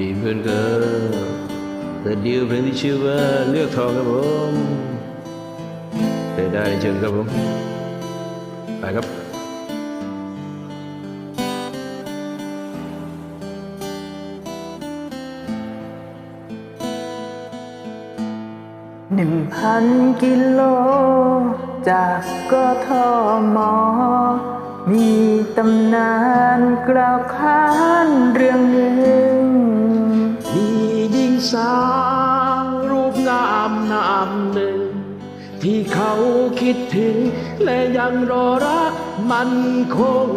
ดีเพื่อนก็แต่เดียวเพลงที่ชื่อว่าเลือกทองครับผมได้ได้เชิญครับผม ไปครับหนึ่งพันกิโล จากกทม มีตำนานกล่าวขานเรื่องหนึ่งมีหญิง สาวรูปงามนามหนึ่ง ที่เขาคิดถึง และยังรอรักมันคง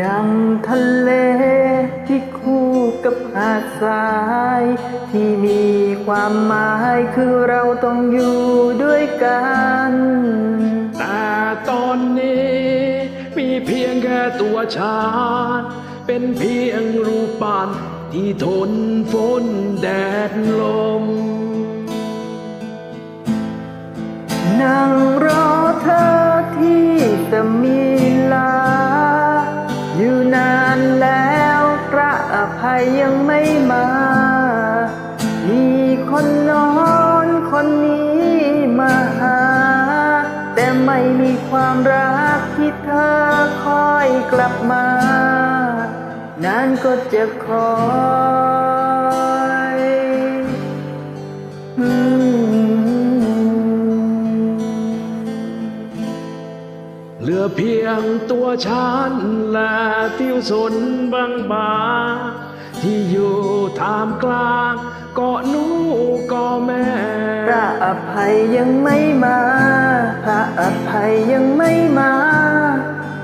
ดังทะเล กับหาดทราย ที่มีความหมายคือเราต้องอยู่ด้วยกัน แต่ตอนนี้ มีเพียงแค่ตัวฉันเป็นเพียงรูปปั้นที่ทนฝนแดดลม นั่งรอเความรักที่เธอคอยกลับมา นานก็จะคอยเหลือเพียงตัวฉันและทิวสนบางบา ที่อยู่ท่ามกลางเกาะนูเกาะแม่ ระอภัยยังไม่มา พระอภัยยังไม่มา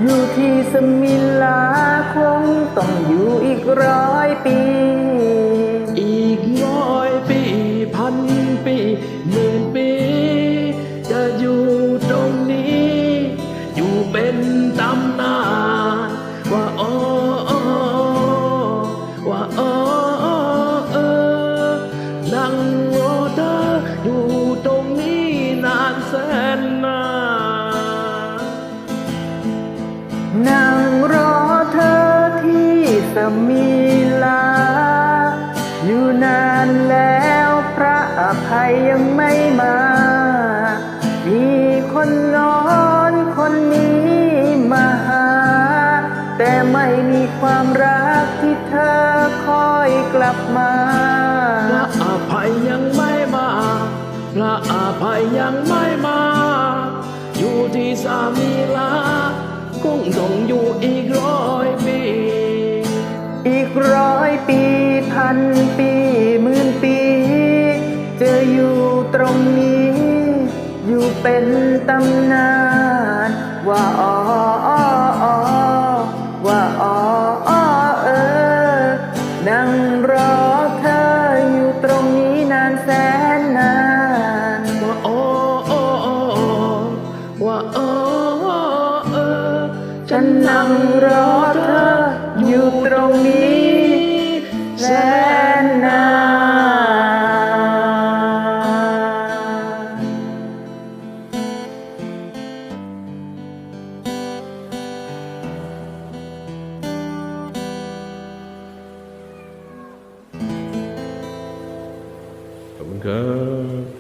อยู่ที่สมิลาคงต้องอยู่อีกร้อยปี ตรงนี้นานแสนนานนั่งรอเธอที่สมิลา อยู่นานแล้วพระอภัยยังไม่มา มีคนนอนคนนี้มาหา แต่ไม่มีความรักที่เธอคอยกลับมา พระอภัยยังไม่ ระอภัยยังไม่มา อยู่ที่สามีลาคงต้องอยู่อีกร้อยปี อีกร้อยปีพันปีหมื่นปี จะอยู่ตรงนี้ อยู่เป็นตำนาน ว่าอ๋ออ๋ออ๋อว่าอ๋ออ๋อเออนั่งรอ ว่าโอ้เออฉันนั่งรอเธออยู่ตรงนี้แสนนานขอบคุณครับ